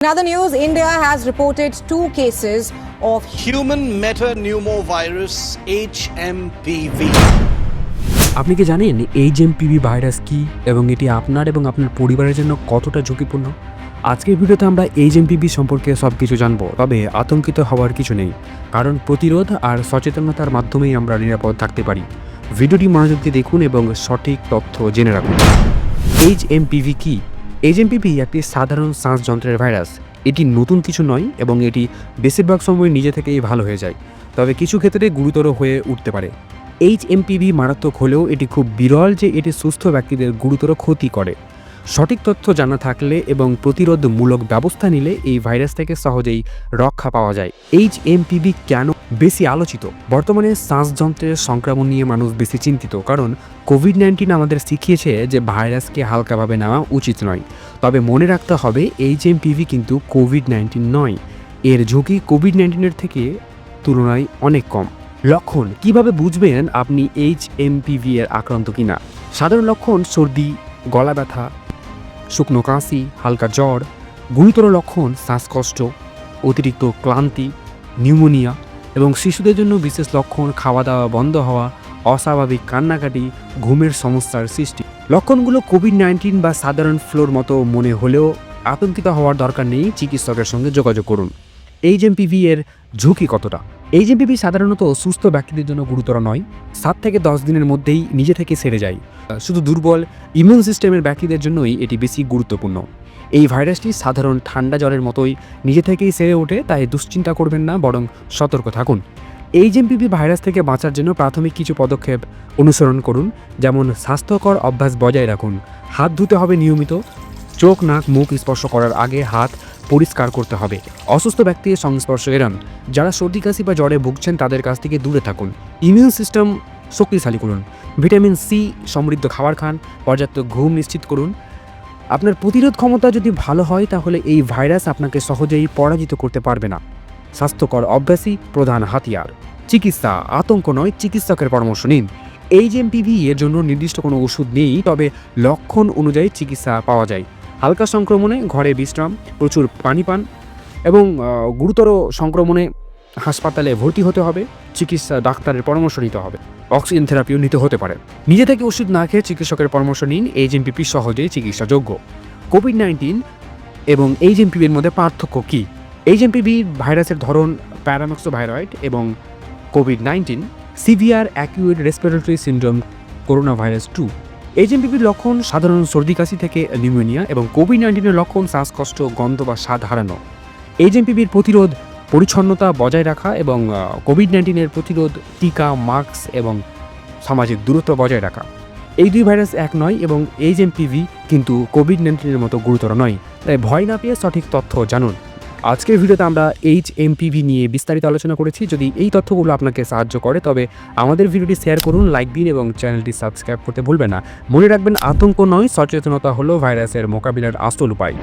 In other news, India has reported two cases of human metapneumovirus HMPV. আপনি কি জানেন HMPV virus কি এবং এটি আপনার এবং আপনার পরিবারের জন্য কতটা ঝুঁকিপূর্ণ? আজকের ভিডিওতে আমরা এইচএমপিভি সম্পর্কে সব কিছু জানব তবে আতঙ্কিত হওয়ার কিছু নেই। কারণ প্রতিরোধ আর সচেতনতার মাধ্যমেই আমরা নিরাপদ থাকতে পারি। ভিডিওটি মনোযোগ দিয়ে দেখুন এবং সঠিক তথ্য জেনে রাখুন। এইচএমপিভি কি? এইচএমপিভি একটি সাধারণ শ্বাসযন্ত্রের ভাইরাস। এটি নতুন কিছু নয় এবং এটি বেশিরভাগ সময় নিজে থেকেই ভালো হয়ে যায়, তবে কিছু ক্ষেত্রে গুরুতর হয়ে উঠতে পারে। এইচ এমপিভি মারাত্মক হলেও এটি খুব বিরল যে এটি সুস্থ ব্যক্তিদের গুরুতর ক্ষতি করে। সঠিক তথ্য জানা থাকলে এবং প্রতিরোধমূলক ব্যবস্থা নিলে এই ভাইরাস থেকে সহজেই রক্ষা পাওয়া যায়। এইচ এমপিভি কেন বেশি আলোচিত? বর্তমানে শ্বাসযন্ত্রের সংক্রমণ নিয়ে মানুষ বেশি চিন্তিত, কারণ কোভিড নাইন্টিন আমাদের শিখিয়েছে যে ভাইরাসকে হালকাভাবে নেওয়া উচিত নয়। তবে মনে রাখতে হবে এইচ এমপিভি কিন্তু কোভিড নাইন্টিন নয়। এর ঝুঁকি কোভিড নাইন্টিনের থেকে তুলনায় অনেক কম। লক্ষণ, কীভাবে বুঝবেন আপনি এইচ এমপিভি এর আক্রান্ত কিনা? সাধারণ লক্ষণ, সর্দি গলা ব্যথা শুকনো কাশি, হালকা জ্বর, গুরুতর লক্ষণ, শ্বাসকষ্ট, অতিরিক্ত ক্লান্তি, নিউমোনিয়া এবং শিশুদের জন্য বিশেষ লক্ষণ খাওয়া দাওয়া বন্ধ হওয়া, অস্বাভাবিক কান্নাকাটি, ঘুমের সমস্যার সৃষ্টি। লক্ষণগুলো কোভিড নাইন্টিন বা সাধারণ ফ্লোর মতো মনে হলেও আতঙ্কিত হওয়ার দরকার নেই। চিকিৎসকের সঙ্গে যোগাযোগ করুন। এইচএমপিভি এর ঝুঁকি কতটা? এইচএমপিভি সাধারণত সুস্থ ব্যক্তিদের জন্য গুরুতর নয়। সাত থেকে দশ দিনের মধ্যেই নিজে থেকে সেরে যায়। শুধু দুর্বল ইমিউন সিস্টেমের ব্যক্তিদের জন্যই এটি বেশি গুরুত্বপূর্ণ। এই ভাইরাসটি সাধারণ ঠান্ডা জ্বরের মতোই নিজে থেকেই সেরে ওঠে, তাই দুশ্চিন্তা করবেন না, বরং সতর্ক থাকুন। এইচএমপিভি ভাইরাস থেকে বাঁচার জন্য প্রাথমিক কিছু পদক্ষেপ অনুসরণ করুন, যেমন স্বাস্থ্যকর অভ্যাস বজায় রাখুন। হাত ধুতে হবে নিয়মিত। চোখ, নাক, মুখ স্পর্শ করার আগে হাত পরিষ্কার করতে হবে। অসুস্থ ব্যক্তির সংস্পর্শ এড়ান। যারা সর্দি, কাশি বা জ্বরে ভুগছেন, তাদের কাছ থেকে দূরে থাকুন। ইমিউন সিস্টেম শক্তিশালী করুন। ভিটামিন সি সমৃদ্ধ খাবার খান। পর্যাপ্ত ঘুম নিশ্চিত করুন। আপনার প্রতিরোধ ক্ষমতা যদি ভালো হয়, তাহলে এই ভাইরাস আপনাকে সহজেই পরাজিত করতে পারবে না। স্বাস্থ্যকর অভ্যাসই প্রধান হাতিয়ার। চিকিৎসা, আতঙ্ক নয়, চিকিৎসকের পরামর্শ নিন। এইচএমপিভি এর জন্য নির্দিষ্ট কোনো ওষুধ নেই, তবে লক্ষণ অনুযায়ী চিকিৎসা পাওয়া যায়। হালকা সংক্রমণে ঘরে বিশ্রাম, প্রচুর পানি পান এবং গুরুতর সংক্রমণে হাসপাতালে ভর্তি হতে হবে, চিকিৎসা ডাক্তারের পরামর্শ নিতে হবে। অক্সিজেন থেরাপিও নিতে হতে পারে। নিজে থেকে ওষুধ না খেয়ে চিকিৎসকের পরামর্শ নিন, এইচএমপিপি সহজেই চিকিৎসাযোগ্য। কোভিড নাইন্টিন এবং এইচএমপিভির মধ্যে পার্থক্য কী? এইচএমপিভি ভাইরাসের ধরন প্যারামক্সো ভাইরয়েড এবং COVID nineteen severe acute respiratory syndrome corona virus two এইচএমপিভির লক্ষণ সাধারণ সর্দি, কাশি থেকে নিউমোনিয়া এবং কোভিড নাইন্টিনের লক্ষণ, শ্বাসকষ্ট, গন্ধ বা স্বাদ হারানো। এইচএমপিভির প্রতিরোধ, পরিচ্ছন্নতা বজায় রাখা এবং কোভিড নাইন্টিনের প্রতিরোধ, টিকা, মাস্ক এবং সামাজিক দূরত্ব বজায় রাখা। এই দুই ভাইরাস এক নয় এবং এইচএমপিভি কিন্তু কোভিড নাইন্টিনের মতো গুরুতর নয়। তাই ভয় না পেয়ে সঠিক তথ্য জানুন। আজকের ভিডিওতে আমরা এইচ এমপিভি নিয়ে বিস্তারিত আলোচনা করেছি। যদি এই তথ্যগুলো আপনাকে সাহায্য করে, তবে আমাদের ভিডিওটি শেয়ার করুন, লাইক দিন এবং চ্যানেলটি সাবস্ক্রাইব করতে ভুলবেন না। মনে রাখবেন, আতঙ্ক নয়, সচেতনতা হলো ভাইরাসের মোকাবিলার আসল উপায়।